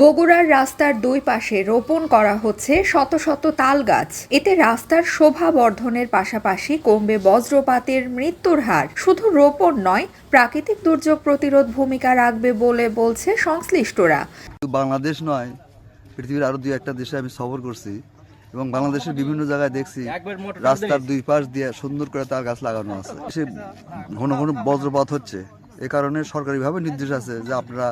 বগুড়ার রাস্তার দুই পাশে রোপণ করা হচ্ছে শত শত তাল গাছ এতে রাস্তার শোভা বর্ধনের পাশাপাশি কমবে বজ্রপাতের মৃত্যুর হার। শুধু রোপণ নয় প্রাকৃতিক দুর্যোগ প্রতিরোধ ভূমিকা রাখবে বলে বলছে সংশ্লিষ্টরা। শুধু বাংলাদেশ নয় পৃথিবীর আরও দুই একটা দেশে আমি সফর করছি এবং বাংলাদেশের বিভিন্ন জায়গায় দেখছি রাস্তার দুই পাশ দিয়ে সুন্দর করে তার গাছ লাগানো আছে। সে ঘন ঘন বজ্রপাত হচ্ছে। এ কারণে সরকারিভাবে নির্দেশ আছে যে আপনারা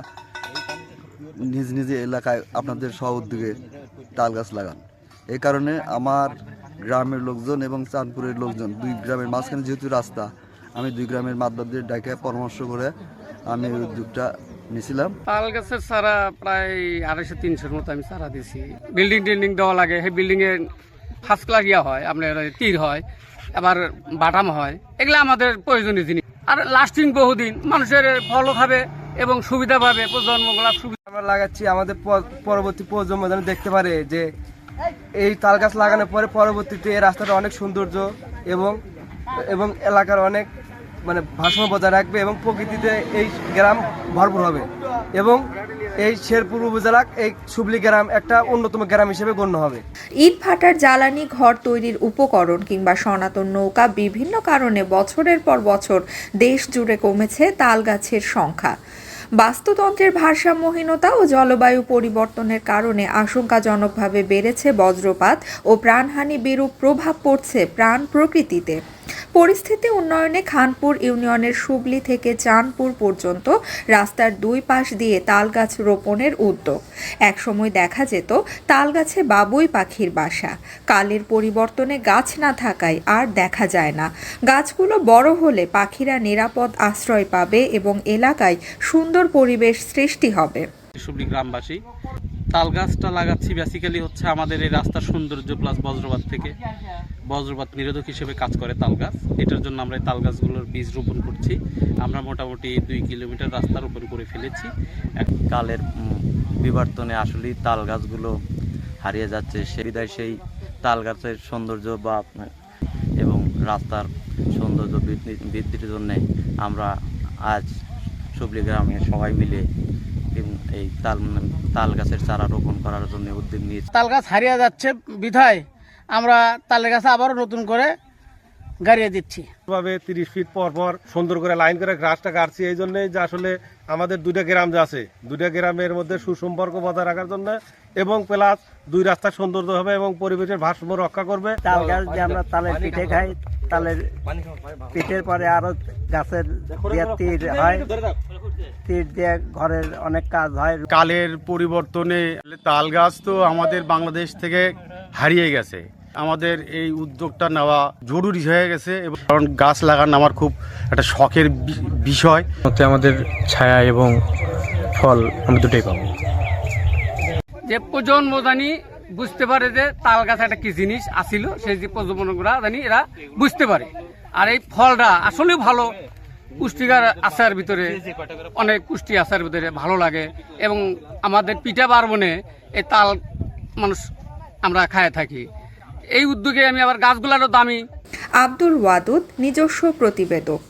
নিজ নিজ এলাকায় আপনাদের স্ব উদ্যোগে তাল গাছ লাগান। এই কারণে আমার গ্রামের লোকজন এবং চাঁদপুরের লোকজন, দুই গ্রামের মাঝখানে যেহেতু রাস্তা, আমি দুই গ্রামের মাতবাদের ডাকে পরামর্শ করে আমি এই উদ্যোগটা নিয়েছিলাম। তাল গাছের চারা প্রায় আড়াইশো, তিনশোর মতো আমি চারা দিছি বিল্ডিং টিল্ডিং দেওয়া লাগে, সেই বিল্ডিংয়ে ফার্স্ট ক্লাস ইয়া হয় আপনার তীর হয়, আবার বাটাম হয়, এগুলো আমাদের প্রয়োজনীয় জিনিস। আর লাস্টিং বহুদিন, মানুষের ফলও খাবে এবং সুবিধা পাবে প্রজন্মগুলো সুবিধা আমরা লাগাচ্ছি। আমাদের পরবর্তী প্রজন্ম যেন দেখতে পারে যে এই তাল গাছ লাগানোর পরে পরবর্তীতে এই রাস্তাটা অনেক সৌন্দর্য এবং এবং এলাকার অনেক মানে ভারসাম্য বজায় রাখবে এবং প্রকৃতিতে এই গ্রাম ভরপুর হবে। এবং এই শেরপুর উপজেলা এই সুবলি গ্রাম একটা অন্যতম গ্রাম হিসেবে গণ্য হবে। ইট ভাটার জ্বালানি ঘর তৈরির উপকরণ কিংবা সনাতন নৌকা বিভিন্ন কারণে বছরের পর বছর দেশ জুড়ে কমেছে তাল গাছের সংখ্যা। বাস্তুতন্ত্রের ভারসাম্যহীনতা ও জলবায়ু পরিবর্তনের কারণে আশঙ্কাজনকভাবে বেড়েছে বজ্রপাত ও প্রাণহানি বিরূপ প্রভাব পড়ছে প্রাণ প্রকৃতিতে। পরিস্থিতি উন্নয়নে খানপুর ইউনিয়নের সুবলি থেকে চাঁদপুর পর্যন্ত রাস্তার দুই পাশ দিয়ে তালগাছ রোপণের উদ্যোগ। একসময় দেখা যেত তালগাছে বাবুই পাখির বাসা। কালের পরিবর্তনে গাছ না থাকায় আর দেখা যায় না। গাছগুলো বড় হলে পাখিরা নিরাপদ আশ্রয় পাবে এবং এলাকায় সুন্দর পরিবেশ সৃষ্টি হবে। গ্রামবাসী তাল গাছটা লাগাচ্ছি বেসিক্যালি হচ্ছে আমাদের এই রাস্তার সৌন্দর্য প্লাস বজ্রপাত থেকে। বজ্রপাত নিরোধক হিসেবে কাজ করে তাল গাছ এটার জন্য আমরা এই তাল গাছগুলোর বীজ রোপণ করছি। আমরা মোটামুটি দুই কিলোমিটার রাস্তা রোপণ করে ফেলেছি। কালের বিবর্তনে আসলেই তাল গাছগুলো হারিয়ে যাচ্ছে। সে বিদায় সেই তাল গাছের সৌন্দর্য বা, এবং রাস্তার সৌন্দর্য বৃদ্ধির জন্যে আমরা আজ সুবলি গ্রামে সবাই মিলে এই তাল তাল গাছের চারা রোপণ করার জন্য উদ্যোগ নিয়েছি। তাল গাছ হারিয়ে যাচ্ছে বিধায় আমরা তালের গাছে আবারও নতুন করে গাড়িয়ে দিচ্ছি। ভাবে তিরিশ ফিট পর পর সুন্দর করে লাইন করে ঘাসটা কাটছি এই জন্যই যে আসলে আমাদের দুইটা গ্রাম যে আছে দুইটা গ্রামের মধ্যে সুসম্পর্ক বজায় রাখার জন্য এবং প্লাস দুই রাস্তা সৌন্দর্য হবে এবং পরিবেশের ভারসাম্য রক্ষা করবে। তাল গাছ দিয়ে আমরা তালের পিঠে খাই তালের পিঠের পরে আরও গাছের দিয়ে তীর হয়। তীর দিয়ে ঘরের অনেক কাজ হয়। কালের পরিবর্তনে তাল গাছ তো আমাদের বাংলাদেশ থেকে হারিয়ে গেছে। আমাদের এই উদ্যোগটা নেওয়া জরুরি হয়ে গেছে এবং কারণ গাছ লাগানো আমার খুব একটা শখের বিষয়। আমাদের ছায়া এবং ফল আমরা দুটোই পাবো। যে প্রজন্ম জানি বুঝতে পারে যে তাল গাছ একটা কি জিনিস আসিল সেই যে প্রজন্মগুলা জানি এরা বুঝতে পারে। আর এই ফলটা আসলেও ভালো। পুষ্টিকর আচার ভিতরে, অনেক পুষ্টি আচার ভিতরে ভালো লাগে এবং আমাদের পিঠা পার্বণে এই তাল মানুষ আমরা খায় থাকি। এই উদ্যোগে আমি আবার গাছগুলারও দামি। আব্দুল ওয়াদুদ নিজস্ব প্রতিবেদক।